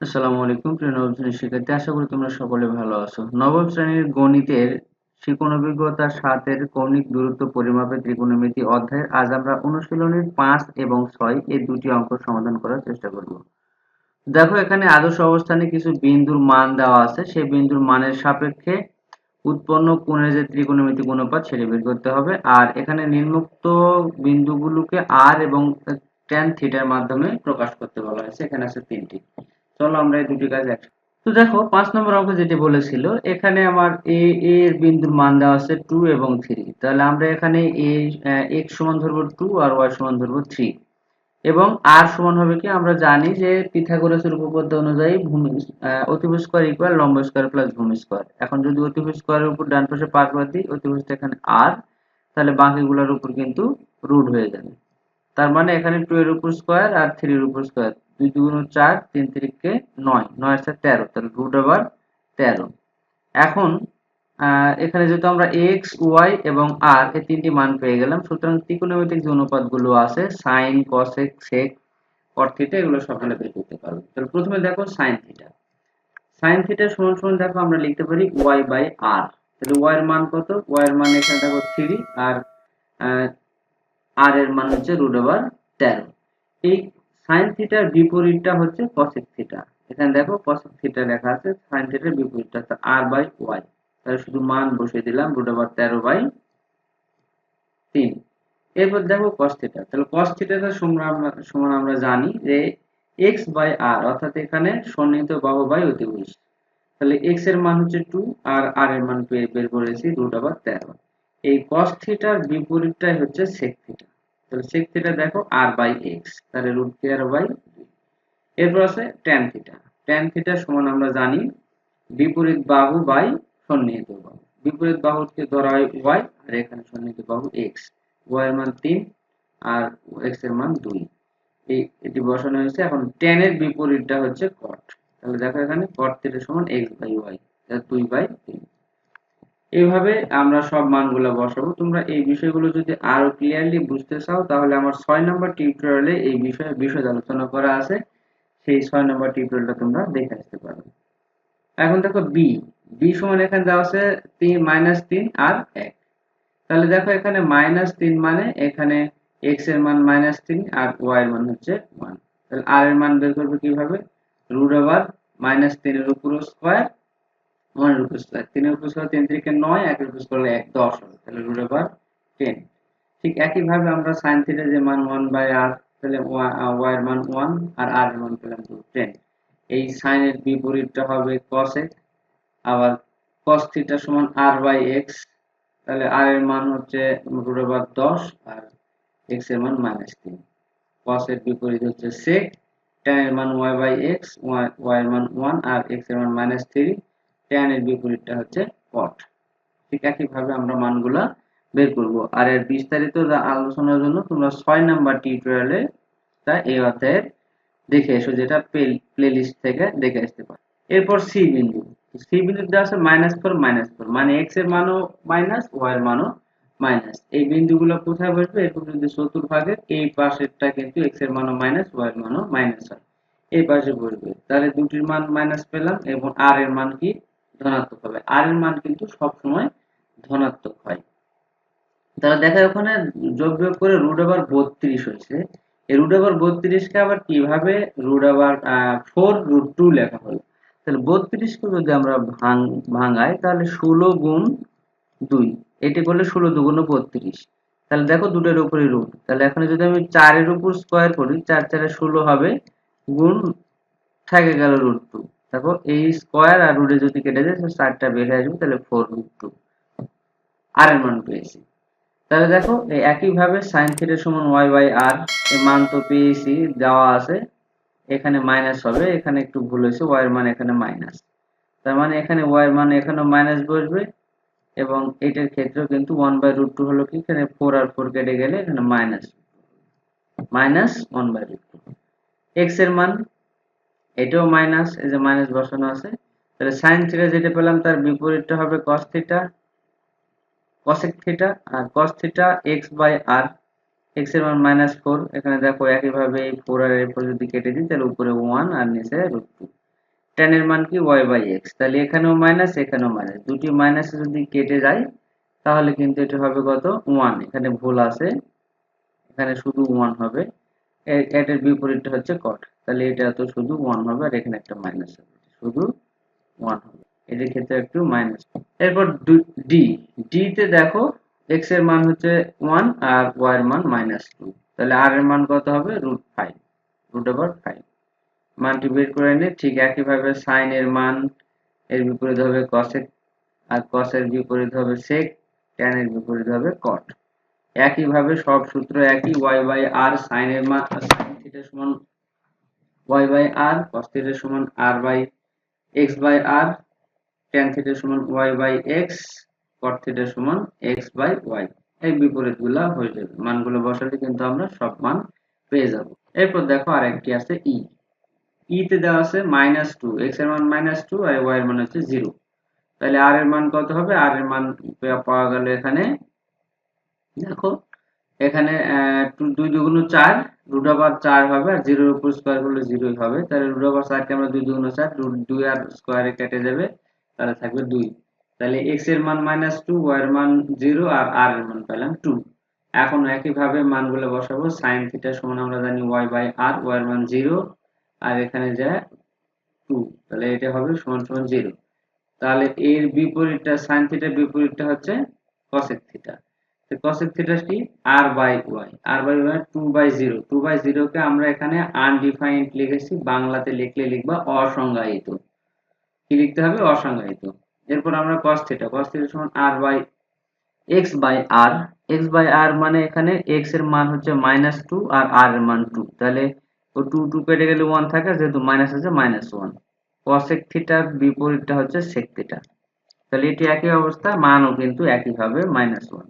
আসসালামু আলাইকুম প্রিয় নবম শ্রেণির শিক্ষার্থী, আশা করি তোমরা সকলে ভালো আছো। নবম শ্রেণির গণিতের শিকোণ অভিজ্ঞতা সাতের কৌণিক দূরত্ব ত্রিকোণমিতি অধ্যায়ের আজ আমরা অনুশীলনের পাঁচ এবং ছয় এই দুটি অঙ্ক সমাধান করার চেষ্টা করব। দেখো, এখানে আদর্শ অবস্থানে কিছু বিন্দুর মান দেওয়া আছে। সেই বিন্দুর মানের সাপেক্ষে উৎপন্ন কোণের যে ত্রিকোণমিতিক অনুপাত সেটি বের করতে হবে। আর এখানে নিম্নোক্ত বিন্দুগুলোকে আর এবং ট্যান থিটার মাধ্যমে প্রকাশ করতে বলা হয়েছে। এখানে আছে তিনটি। চলো আমরা এই দুটি কাজ একসাথে তো দেখো, পাঁচ নম্বর অঙ্ক যেটি বলেছিল, এখানে আমার এ এর বিন্দুর মান দেওয়া আছে টু এবং থ্রি তাহলে আমরা এখানে এ এক্স সমান ধরবো টু আর ওয়াই সমান ধরবো থ্রি এবং আর সমান হবে কি? আমরা জানি যে পিথাগোরাসের উপপাদ্য অনুযায়ী ভূমি অতিভুজ স্কোয়ার ইকুয়াল লম্ব স্কোয়ার প্লাস ভূমি স্কোয়ার এখন যদি অতিভুজ স্কোয়ারের উপর ডান পাশে পার করে দিই, অতিভুজটা এখানে আর তাহলে বাকিগুলোর উপর কিন্তু রুট হয়ে যাবে। তার মানে এখানে টু এর উপর স্কোয়ার আর থ্রি এর উপর স্কোয়ার দুই দুগুণ চার, তিন তিরিখকে নয়। নয় আছে তেরো, তাহলে রুট আবার তেরো। এখন এখানে যেহেতু আমরা এক্স ওয়াই এবং আর এই তিনটি মান পেয়ে গেলাম, সুতরাং ত্রিকোণমিতিক যে অনুপাতগুলো আছে sine cosec sec cot theta এগুলো সকালে বের করতে পারব। তাহলে প্রথমে দেখো সাইন থিটা সাইন থিটা সমান সমান দেখো, আমরা লিখতে পারি ওয়াই বাই আর তাহলে ওয়াই এর মান কত? ওয়াই এর মান এখানে দেখো থ্রি আর আর এর মান হচ্ছে রুট ওভার তেরো। এই সাইন থিটার বিপরীতটা হচ্ছে কসেক থিটা এখানে দেখো কসেক থিটা লেখা আছে সাইন থিটার বিপরীতটা হচ্ছে আর বাই ওয়াই তাহলে শুধু মান বসিয়ে দিলাম রুট ওভার তেরো বাই তিন। এরপর দেখো কস থিটা তাহলে কস থিটা থিটাটা সমান আমরা জানি যে এক্স বাই আর অর্থাৎ এখানে সন্নিহিত বাহু বাই অতিভুজ তাহলে এক্সের মান হচ্ছে টু আর আর এর মান বের করেছি রুট ওভার তেরো। এই কস থিটার বিপরীতটাই হচ্ছে সেক থিটা তাহলে সেক থিটা দেখো আর বাই এক্স তাহলে রুট তেরো বাই এরপর আছে ট্যান থিটা ট্যান থিটা সমান আমরা জানি বিপরীত বাহু বাই সন্নিহিত বাহু। বিপরীত বাহুকে ধরা হয় ওয়াই আর এখানে সন্নিহিত বাহু এক্স ওয়াই এর মান তিন, আর এক্সের মান দুই। এই, এটি বসানো হয়েছে। এখন ট্যান এর বিপরীতটা হচ্ছে কট তাহলে দেখো এখানে কট থিটা সমান এক্স বাই ওয়াই দুই বাই তিন। এইভাবে আমরা সব মানগুলো বসাবো। তোমরা এই বিষয়গুলো যদি আরও ক্লিয়ারলি বুঝতে চাও, তাহলে আমার ছয় নম্বর টিউটোরিয়ালে এই বিষয়ে বিশদ আলোচনা করা আছে। সেই ছয় নম্বর টিউটোরিয়ালটা তোমরা দেখে আসতে পারো। এখন দেখো বি বি সমান এখানে দেওয়া আছে তিন মাইনাস তিন আর এক। তাহলে দেখো এখানে মাইনাস তিন মানে এখানে এক্সের মান মাইনাস তিন আর ওয়াই এর মান হচ্ছে ওয়ান তাহলে আর এর মান বের করবে কীভাবে? রুট ওভার মাইনাস তিনের উপর স্কোয়ার ওয়ানের উপর স্কোয়ার তিনের উপর স্কোয়ার তিন থেকে নয় একের উপর হলে এক, দশ হবে। তাহলে রুট ওভার টেন ঠিক একইভাবে আমরা সাইন থিটা যে মান ওয়ান বাই আর তাহলে ওয়াই এর মান ওয়ান আর আর এর মান পেলাম টু টেন এই সাইনের বিপরীতটা হবে কস এক্স আবার কস থিটা সমান আর বাই এক্স তাহলে আর এর মান হচ্ছে রুট ওভার দশ আর এক্সের মান মাইনাস তিন। কস এর বিপরীত হচ্ছে সেক tan এর মান ওয়াই বাই এক্স ওয়াই এর মান ওয়ান আর x এর মান থ্রি tan এর বিপরীতটা হচ্ছে cot. ঠিক একইভাবে আমরা মানগুলা বের করব। আর এর বিস্তারিত আলোচনার জন্য তোমরা ছয় নাম্বার টিউটোরিয়ালে তা এই অধ্যায়ের দেখে এসো, যেটা প্লেলিস্ট থেকে দেখে আসতে পারো। এরপর সি বিন্দু। সি বিন্দুতে আছে মাইনাস ফোর মাইনাস ফোর মানে এক্সের মানও মাইনাস ওয়াই এর মানও মাইনাস এই বিন্দুগুলো কোথায় বসবে? এরকম যদি চতুর্ভাগে এই পাশেরটা কিন্তু এক্সের মানও মাইনাস ওয়াই এর মানও মাইনাস হয়। এই পাশে বসবে। তাহলে দুটির মান মাইনাস পেলাম এবং আর এর মান কি? ধনাত্মক হবে। আর এর মান কিন্তু সব সময় ধনাত্মক হয়। তাহলে দেখা ওখানে যোগ বিয়োগ করে রুট ওভার বত্রিশ হয়েছে। এই রুট ওভার বত্রিশকে আবার কীভাবে root over four root two লেখা হলো? তাহলে বত্রিশকে যদি আমরা ভাঙ, ভাঙাই, তাহলে ষোলো গুণ দুই। এটি করলে ষোলো দুগুণ বত্রিশ। তাহলে দেখো দুটোর উপরে রুট তাহলে এখানে যদি আমি চারের উপর স্কোয়ার করি, চার চারে ষোলো হবে, গুণ থেকে গেল রুট টু দেখো এই স্কোয়ার আর রুটে যদি কেটে যায় চারটা হয়ে আসবে, তাহলে ফোর রুট টু আর এর মান পেয়েছি। তাহলে দেখো একইভাবে সাইন থিটা সমান ওয়াই বাই আর এই মান তো পেয়েছি, দেওয়া আছে। এখানে মাইনাস হবে, এখানে একটু ভুল হয়েছে ওয়াই এর মান এখানে মাইনাস তার মানে এখানে ওয়াই এর মান এখানে মাইনাস বসবে, এবং এটার ক্ষেত্রেও কিন্তু ওয়ান বাই রুট টু হলো কি? এখানে ফোর আর ফোর কেটে গেলে এখানে minus minus one by root two এক্সের মান এটাও মাইনাস এই যে মাইনাস বসানো আছে। তাহলে সাইন থিটা যেটা পেলাম, তার বিপরীতটা হবে কস থিটা কসেক থিটা আর কস থিটা এক্স বাই আর এক্সের মান মাইনাস ফোর এখানে দেখো একইভাবে ফোর আর এরপর যদি কেটে দিই, তাহলে উপরে ওয়ান আর নিচে রুট টু tan এর মান কি? y বাই এক্স তাহলে এখানেও মাইনাস এখানেও মাইনাস দুটি মাইনাস যদি কেটে যায় তাহলে কিন্তু এটা হবে কত? ওয়ান এখানে ভুল আছে। এখানে শুধু ওয়ান হবে। এটার বিপরীতটা হচ্ছে কট তাহলে এটা তো শুধু ওয়ান হবে আর এখানে একটা মাইনাস হবে। শুধু ওয়ান হবে। এদের ক্ষেত্রে একটু মাইনাস এরপর ডি ডি তে দেখো এক্সের মান হচ্ছে ওয়ান আর ওয়াই এর মান মাইনাস টু তাহলে আর এর মান কত হবে? Root five root over five মানটি বের করে নিয়ে ঠিক একইভাবে সাইন এর মান এর বিপরীত হবে কসেক আর এর বিপরীত হবে sec tan এর বিপরীত হবে cot একইভাবে সব সূত্র একই, y বাই sin এর মান sin থিটা সমান y by r, cos theta সমান r by x by r, tan theta সমান y by x, cot theta সমান x বাই y এই বিপরীতগুলো হয়ে যাবে। মানগুলো বসালে কিন্তু আমরা সব মান পেয়ে যাব। এরপর দেখো আরেকটি আছে e e তে দেওয়া আছে মাইনাস টু এক্সের মান মাইনাস টু আর y এর মান হচ্ছে জিরো তাহলে আর এর মান কত হবে? আর এর মান পাওয়া গেল এখানে দেখো, এখানে দুই দুগুণ চার রুট ওভার চার হবে, আর জিরোর উপর স্কোয়ার করলে জিরোই হবে। তাহলে রুট ওভার চারকে আমরা দুই দুগুণ চার রুট দুই আর স্কোয়ারে কেটে যাবে তাহলে থাকবে দুই। তাহলে এক্সের মান মাইনাস টু ওয়াই এর মান জিরো আর আর এর মান পেলাম টু এখন একইভাবে মানগুলো বসাবো সাইন থিটা সমান আমরা জানি ওয়াই বাই আর ওয়াই এর মান জিরো আর এখানে যায় টু তাহলে এটা হবে সমান সমান জিরো তাহলে এর বিপরীতটা সাইন থিটার বিপরীতটা হচ্ছে cosec থিটা তো cosec থিটা কি? r by y r by y 2 by 0 2 by 0 কে আমরা এখানে আনডিফাইন্ড লিখেছি, বাংলাতে লিখলে লিখবা অসংজ্ঞায়িত। কি লিখতে হবে? অসংজ্ঞায়িত। এরপর আমরা cos থিটা cos থিটা সমান r by x by r x by r মানে এখানে x এর মান হচ্ছে মাইনাস টু আর r এর মান টু তাহলে ও টু টু কেটে গেলে ওয়ান থাকে, যেহেতু মাইনাস আছে মাইনাস ওয়ান cosec থিটার বিপরীতটা হচ্ছে sec থিটা তাহলে এটি একই অবস্থা, মানও কিন্তু একইভাবে মাইনাস ওয়ান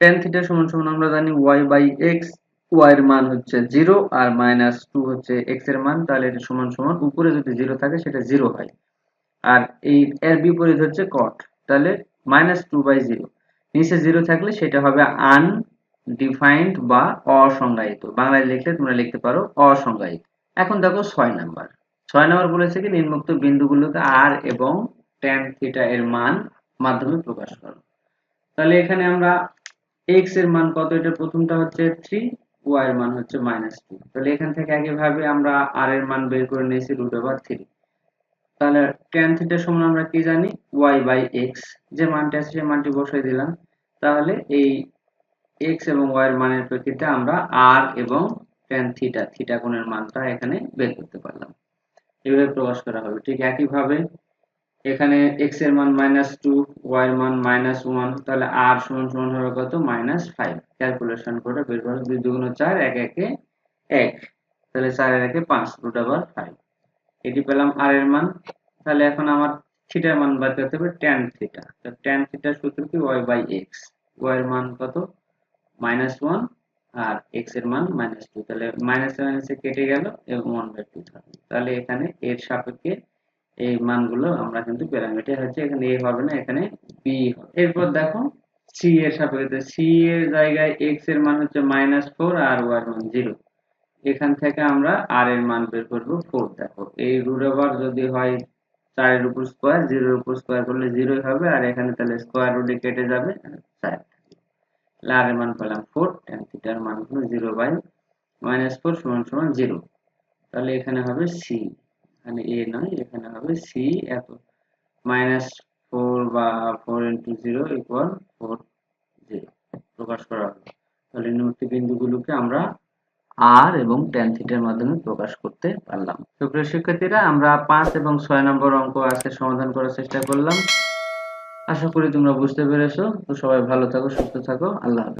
টেন থিটা সমান সমান আমরা জানি y বাই এক্স y এর মান হচ্ছে জিরো আর মাইনাস টু হচ্ছে x এর মান, তাহলে এটা সমান সমান উপরে যদি জিরো থাকে সেটা জিরো হয়। আর এই, এর বিপরীত হচ্ছে cot, তাহলে মাইনাস টু বাই জিরো নিচে জিরো থাকলে সেটা হবে আনডিফাইন্ড বা অসংজ্ঞায়িত। বাংলায় লিখলে তোমরা লিখতে পারো অসংজ্ঞায়িত। এখন দেখো ছয় নাম্বার। ছয় নাম্বার বলেছে কি, নিম্নোক্ত বিন্দুগুলোকে আর এবং ট্যান থিটা এর মান মাধ্যমে প্রকাশ করো। তাহলে এখানে আমরা x এর মান কত? এটা প্রথমটা হচ্ছে 3 y এর মান হচ্ছে মাইনাস তাহলে এখান থেকে একইভাবে আমরা r এর মান বের করে নিয়েছি রুট ওভার থ্রি তাহলে tan থিটা সমান আমরা কি জানি? Y বাই x যে মানটা আছে সেই মানটি বসিয়ে দিলাম। তাহলে এই x এবং y এর মানের প্রেক্ষিতে আমরা r এবং tan থিটা থিটা কোণের মানটা এখানে বের করতে পারলাম। এভাবে প্রকাশ করা হবে। ঠিক একইভাবে এখানে x এর মান মাইনাস টু ওয়াই এর মান মাইনাস ওয়ান তাহলে r সমান সমান হবে কত? মাইনাস ফাইভ ক্যালকুলেশন করে বের করো। দুই দুগুণ চার, এক, একে এক। তাহলে চারের একে পাঁচ রুট আবার ফাইভ এটি পেলাম r এর মান। তাহলে এখন আমার থিটার মান বাদ করতে হবে ট্যান থিটা তো ট্যান থিটার সূত্র কি? y বাই এক্স ওয়াই এর মান কত? মাইনাস ওয়ান আর x এর মান মাইনাস টু তাহলে মাইনাস মাইনাসে কেটে গেল এবং ওয়ান বাই টু তাহলে এখানে এর সাপেক্ষে এই মানগুলো আমরা কিন্তু এটা হচ্ছে এখানে এ হবে না, এখানে b হবে। এরপর দেখো, c এর সাপেক্ষে সি এর জায়গায় এক্সের মান হচ্ছে মাইনাস ফোর আর এর মান জিরো এখান থেকে আমরা আর এর মান বের করব ফোর দেখো। এই রুট ওভার যদি হয় চারের উপর স্কোয়ার জিরোর উপর স্কোয়ার করলে জিরোই হবে, আর এখানে তাহলে স্কোয়ার রুটে কেটে যাবে চার। r এর মান পেলাম ফোর tan থিটার মান হলো জিরো বাই মাইনাস ফোর সমান সমান জিরো তাহলে এখানে হবে c এখানে a নয়, এখানে হবে c, এত। মাইনাস ফোর বা four into zero equal four zero প্রকাশ করা হলো তাহলে নিম্নোক্ত বিন্দুগুলোকে আমরা আর এবং ট্যান থিটার মাধ্যমে প্রকাশ করতে পারলাম। সুপ্রিয় শিক্ষার্থীরা, আমরা পাঁচ এবং ছয় নম্বর অঙ্ক আজকে সমাধান করার চেষ্টা করলাম। আশা করি তোমরা বুঝতে পেরেছ। তো সবাই ভালো থাকো, সুস্থ থাকো। আল্লাহ